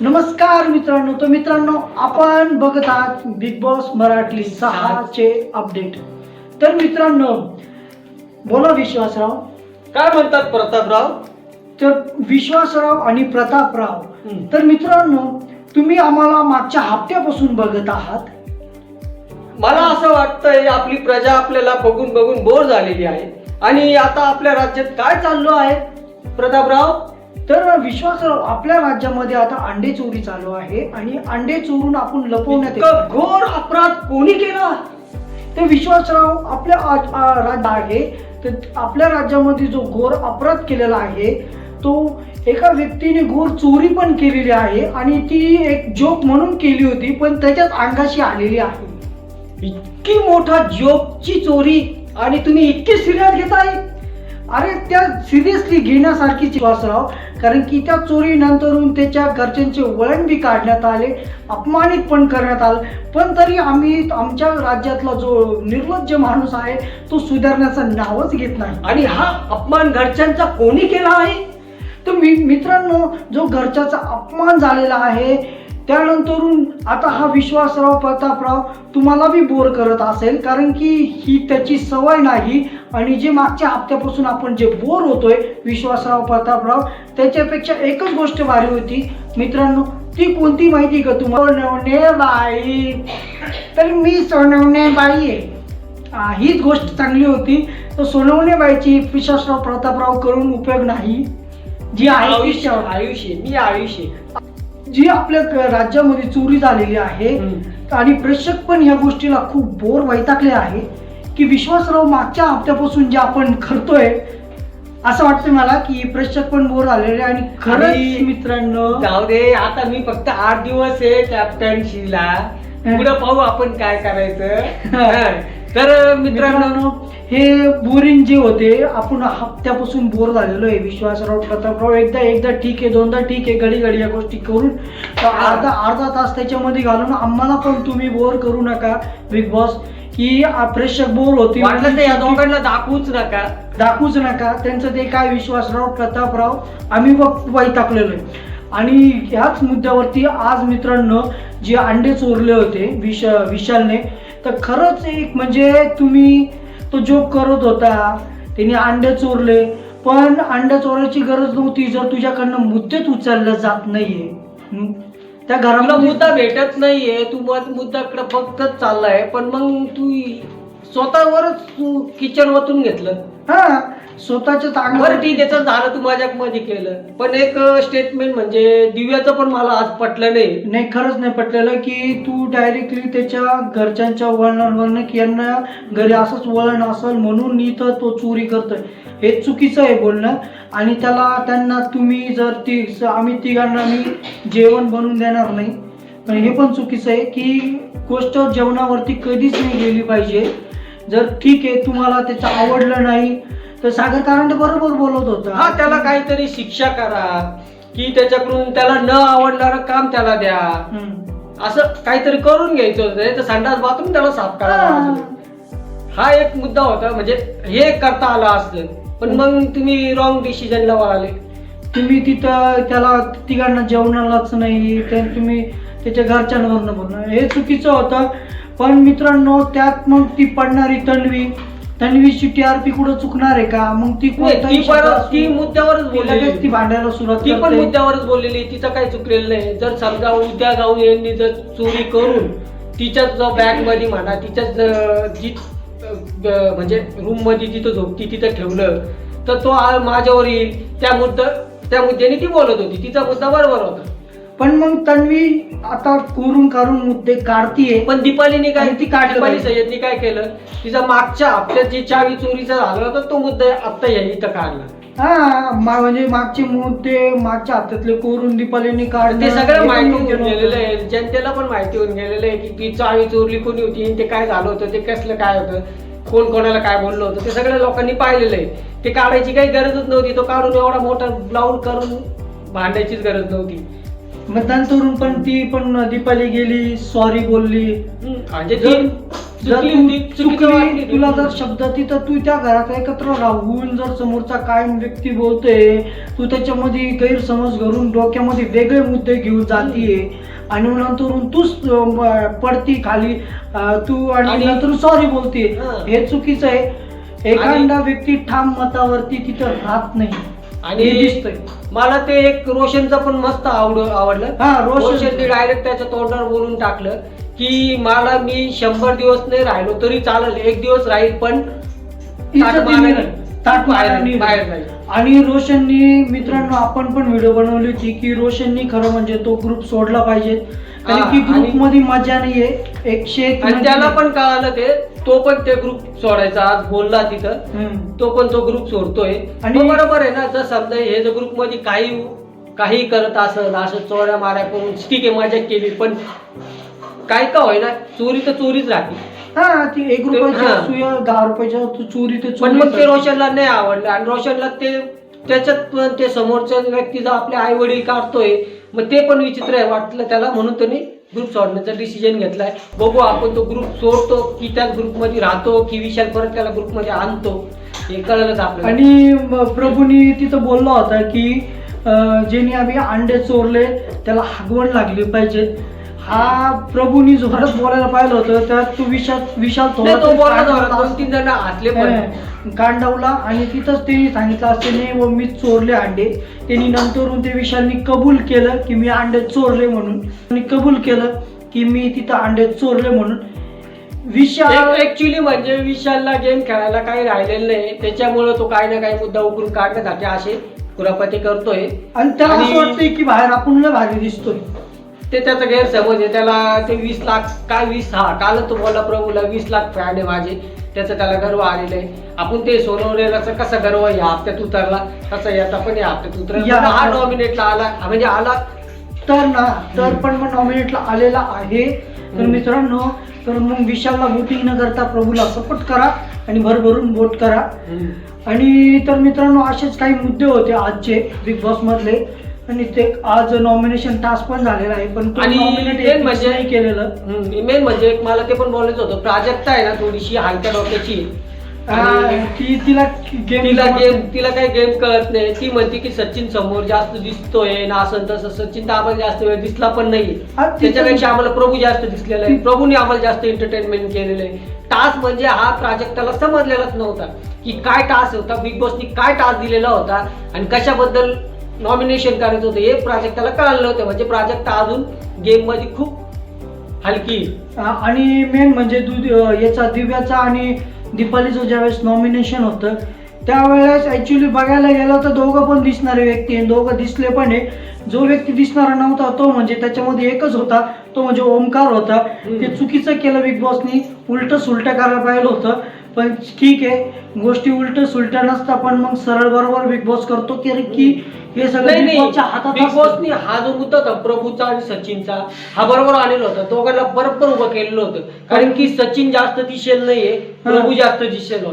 नमस्कार मित्रांनो. तर मित्रांनो आपण बघत आहात बिग बॉस मराठी सहाचे अपडेट तर मित्रांनो बोला विश्वासराव. काय म्हणतात प्रतापराव? तर विश्वासराव आणि प्रतापराव. हं. तर मित्रांनो तुम्ही आम्हाला मागच्या हप्त्यापासून बघत आहात. मला असं वाटतंय आपली प्रजा आपल्याला बघून बघून बोर झालेली आहे. आणि आता आपल्या राज्यात काय चाललो आहे? प्रतापराव? तर विश्वासराव आपल्या राज्यामध्ये आता अंडे चोरी चालू आहे आणि अंडे चोरून आपण लपवण्यात घोर अपराध कोणी केला? ते विश्वासराव आपल्या राज्य आहे. तर आपल्या राज्यामध्ये जो घोर अपराध केलेला आहे तो एका व्यक्तीने घोर चोरी पण केलेली आहे आणि ती एक जोक म्हणून केली होती पण त्याच्याच अंगाशी आलेली आहे. इतकी मोठा जॉबची चोरी आणि तुम्ही इतकी सिरियस घेताय? अरे त्या सिरियसली घेण्यासारखी विश्वासराव कारण की त्या चोरीनंतरून त्याच्या घरच्यांचे वळण बी काढण्यात आले अपमानित पण करण्यात आलं. पण तरी आम्ही आमच्या राज्यातला जो निर्लज्ज माणूस आहे तो सुधारण्याचं नावच घेत नाही. आणि हा अपमान घरच्यांचा कोणी केला आहे? तर मी मित्रांनो जो घरच्याचा अपमान झालेला आहे त्यानंतरून आता हा विश्वासराव प्रतापराव तुम्हाला बी बोर करत असेल कारण की ही त्याची सवय नाही आणि जे मागच्या हप्त्यापासून आपण जे बोर होतोय विश्वासराव प्रतापराव त्याच्यापेक्षा एकच गोष्ट भारी होती. मित्रांनो ती कोणती माहिती का तुम्हाला? सोनवणे बाई तर मी सोनवणे बाई आहे हीच गोष्ट चांगली होती. तर सोनवणे बाईची विश्वासराव प्रतापराव करून उपयोग नाही. जी आयुष्य. आयुष्य मी आयुष्य. जी आपल्या राज्यामध्ये चोरी झालेली आहे. आणि प्रेक्षक पण या गोष्टीला खूप बोर वैतागले आहे की विश्वासराव मागच्या हप्त्यापासून जे आपण करतोय असं वाटतं मला की प्रेक्षक पण बोर झालेले आणि खरंच आणि- मित्रांनो जाऊ दे आता मी फक्त आठ दिवस आहे कॅप्टनशीला पुढे पाहू आपण काय करायचं. तर मित्रांनो हे बोरिंग जे होते आपण हप्त्यापासून बोर झालेलो आहे. विश्वासराव प्रतापराव एकदा एकदा ठीक आहे दोनदा ठीक आहे घडी घडी या गोष्टी करून. अर्धा अर्धा तास त्याच्यामध्ये घालून आम्हाला पण तुम्ही बोर करू नका बिग बॉस की प्रेक्षक बोर होतील. वाटलं तर या दोघांना दाखवूच नका. दाखवूच नका. त्यांचं ते काय विश्वासराव प्रतापराव आम्ही बघ वैतागलेलो आहे. आणि ह्याच मुद्द्यावरती आज मित्रांनो जे अंडे चोरले होते विश विशालने तर खरंच एक म्हणजे तुम्ही तो जोक करत होता त्यांनी अंडे चोरले पण अंडे चोरायची गरज नव्हती जर तुझ्याकडनं मुद्देच उचललं जात नाहीये हं? त्या तुला घरामध्ये मुद्दा भेटत नाहीये तू मग मुद्दाकडे फक्त चाललाय पण मग तू स्वतःवरच तू किचन वतून घेतलं. हा. स्वतःच्या बरं चांगलं ठीक आहे चल झालं तू माझ्या मध्ये केलं. पण एक स्टेटमेंट म्हणजे दिव्याचं पण मला आज पटलं नाही. नाही खरंच नाही पटलेलं की तू डायरेक्टली त्याच्या घरच्यांच्या वळणावरनं की यांना घरी असंच वळण असेल म्हणून इथं तो चोरी करतोय. हे चुकीचं आहे बोलणं. आणि त्याला त्यांना तुम्ही जर ती आम्ही तिघांना मी जेवण बनवून देणार नाही. पण हे पण चुकीचं आहे की गोष्ट जेवणावरती कधीच नाही गेली पाहिजे. जर ठीक आहे तुम्हाला त्याचं आवडलं नाही तर सागर कारंडे बरोबर बोलत होता. हा त्याला काहीतरी शिक्षा करा की त्याच्याकडून त्याला न आवडणारं काम त्याला द्या. असं काहीतरी करून घ्यायचं होतं तर संडास बाथरूम त्याला साफ करायला हा. एक मुद्दा होता म्हणजे हे करता आलं असतं पण मग तुम्ही रॉंग डिसिजनला वळाले. तुम्ही तिथं त्याला तिघांना जेवणालाच नाही त्या तुम्ही त्याच्या घरच्यांवरनं बोलणं. हे चुकीचं होतं. पण मित्रांनो त्यात मग ती पडणारी तन्वी. तन्वीची टीआरपी कुठं चुकणार आहे का? मग ती कोणताही ती शब्द परत असू, ती मुद्द्यावरच ती लगेच ती बोललेली भांडायला सुरुवात ती पण करते. मुद्द्यावरच बोललेली तिचं काही चुकलेलं नाही. जर समजा उद्या जाऊन यांनी जर चोरी करून तिच्याच बॅगमध्ये म्हणा तिच्याच अं, जी अं, म्हणजे रूममध्ये तिथं झोपती तिथं ठेवलं तर तो आ- माझ्यावर येईल. त्या मुद्दा त्या मुद्द्याने ती बोलत होती. तिचा मुद्दा बरोबर होता. पण मग तन्वी आता कोरून काढून मुद्दे काढतीये. पण दीपालीने काय आणि ती काढलं दीपाली पाहिजे. सय्यदनी काय केलं? तिचा मागच्या हप्त्यात जी चावी चोरीचा झाला होता तो मुद्दा आता यांनी इथं काढला. हा मा- म्हणजे मागचे मुद्दे मागच्या हातातले कोरून दीपालीने काढले ते सगळं माहिती होऊन गेलेलं आहे. जनतेला पण माहिती होऊन गेलेलं आहे की ती चावी चोरली कोणी होती आणि ते काय झालं होतं ते कसलं काय होतं कोण कोणाला काय बोललं होतं ते सगळ्या लोकांनी पाहिलेलं आहे. ते काढायची काही गरजच नव्हती. तो काढून एवढा मोठा ब्लाऊड करून भांडायचीच गरज नव्हती. मतदान करून पण ती पण दीपाली गेली सॉरी बोलली. म्हणजे ती जर चुकली तू ती, चुकीचं वाटली चुकली ती. तुला जर शब्द तिथं तू त्या घरात एकत्र राहून जर समोरचा काय व्यक्ती बोलतोय तू त्याच्यामध्ये गैरसमज घरून डोक्यामध्ये वेगळे मुद्दे घेऊन जातीये. आणि नंतर तूच अं, पडती खाली अं, तू आणि आणि- नंतर सॉरी बोलते. हां. हे चुकीचं आहे. एखादा व्यक्ती ठाम मतावरती तिथं राहत नाही. आणि दिसतंय मला ते एक रोशनचं पण मस्त आवड आवडलं हा, रोशन. रोशनने डायरेक्ट त्याच्या तोंडावर बोलून टाकलं की मला मी शंभर दिवस नाही राहिलो तरी चालेल एक दिवस राहील पण. बाहेर. राहील आणि रोशननी मित्रांनो आपण पण व्हिडिओ बनवली होती की रोशननी खरं म्हणजे तो ग्रुप सोडला पाहिजे. कारण हा, की आणि- ग्रुपमध्ये मजा नाहीये. एकशे एक आणि म्हणजे- त्याला पण कळालं ते तो पण ते ग्रुप सोडायचा आज बोलला तिथं. हम्म. तो पण तो ग्रुप सोडतोय. आणि- आणि बरोबर आहे ना जर समजा हे जर ग्रुपमध्ये काही काही करत असेल असं चोऱ्या माऱ्या करून ठीक आहे मजा केली पण काय का होईना चोरी तर चोरीच राहते. हा ती एक रुपयाच्या हा. सुया दहा रुपयाच्या तू चोरी ते पण मग ते चोरी रोशनला नाही आवडलं आणि रोशनला ते त्याच्यात पण ते समोरच्या व्यक्तीचा आपले आई वडील काढतोय मग ते पण विचित्र आहे वाटलं त्याला म्हणून त्याने ग्रुप सोडण्याचा डिसिजन घेतलाय बघू आपण तो ग्रुप सोडतो की त्याच ग्रुपमध्ये राहतो की विशाल परत त्याला ग्रुपमध्ये आणतो. हे कळलंच आपल्याला. आणि म- प्रभूनी तिथं बोलला होता की अं, ज्यांनी आम्ही अंडे चोरले त्याला हागवण लागली पाहिजे. हा प्रभूनी जोरात बोलायला पाहिलं होतं त्यात तू विशाल विशाल नाही, तो बोलला थोरात जोरात. दोन तीन जण हसले पण. हं, आणि तिथंच त्यांनी सांगितलं असते नाही व मी चोरले अंडे. त्यांनी नंतरून ते विशालनी कबूल केलं की मी अंडे चोरले म्हणून. आणि कबूल केलं की मी तिथं अंडे चोरले म्हणून. विशाल ऍक्च्युली म्हणजे विशालला गेम खेळायला काही राहिलेलं नाही. त्याच्यामुळे तो काही ना काही मुद्दा उकरून काढण्यासाठी असे कुरापती करतोय. आणि त्याला असं आणि- वाटतंय की बाहेर आपण लय भारी दिसतोय. ते त्याचा गैरसमज आहे. त्याला ते वीस लाख काय वीस? हा काल तो बोला प्रभूला वीस लाख आहे माझे. त्याचा त्याला गर्व आलेला आहे. आपण ते सोनवरेलाचा कसा गर्व या हप्त्यात उतरला. तसा याचा पण या हप्त्यात उतरला. या पण हा नॉमिनेटला आला. म्हणजे आला तर ना तर पण मग नॉमिनेटला आलेला आहे. तर हम्म. मित्रांनो तर मग विशालला वोटिंग न करता प्रभूला सपोर्ट करा आणि भरभरून वोट करा. आणि तर मित्रांनो असेच काही मुद्दे होते आजचे बिग बॉस मधले. आणि ते आज नॉमिनेशन टास्क पण झालेला आहे पण आणि main म्हणजे- नाही केलेलं मेन म्हणजे एक मला ते पण बोलायचं होतं. प्राजक्ता आहे ना थोडीशी हलक्या डोक्याची. ती तिला गेम तिला गेम तिला काही गेम कळत नाही. ती म्हणते की सचिन समोर जास्त दिसतोय ना असं तसं. सचिन तर आम्हाला जास्त वेळ दिसला पण हा, ती- त्याच्यापेक्षा आम्हाला प्रभू जास्त दिसलेला आहे. प्रभूने आम्हाला जास्त एंटरटेनमेंट केलेलं आहे. टास्क म्हणजे हा प्राजक्ताला समजलेलाच नव्हता की काय टास्क होता. बिग बॉसनी काय टास्क दिलेला होता आणि कशाबद्दल नॉमिनेशन करायचं होतं. हे प्राजक्ताला कळालं नव्हतं. म्हणजे प्राजक्ता अजून गेममध्ये खूप हलकी आणि मेन म्हणजे याचा दिव्याचा आणि दीपालीचं ज्यावेळेस नॉमिनेशन होतं त्यावेळेस ऍक्च्युली बघायला गेलं तर दोघं पण दिसणारे व्यक्ती आहे. दोघं दिसले पण आहे. जो व्यक्ती दिसणारा नव्हता तो म्हणजे त्याच्यामध्ये एकच होता. तो म्हणजे ओमकार होता. ते चुकीचं केलं बिग बॉसनी. उलट सुलट करायला पाहिलं होतं. पण ठीक आहे. गोष्टी उलट सुलट नसता पण मग सरळ बरोबर बिग बॉस करतो. की अरे की हे सगळं नाही बिग नाही. बॉसच्या हातात बिग असतं. बॉसनी हा जो मुद्दा होता प्रभूचा आणि सचिनचा हा बरोबर आलेला होता. दोघांना बरोबर उभं केलेलं होतं. कारण की सचिन जास्त दिसेल नाहीये प्रभू जास्त दिसेल होता.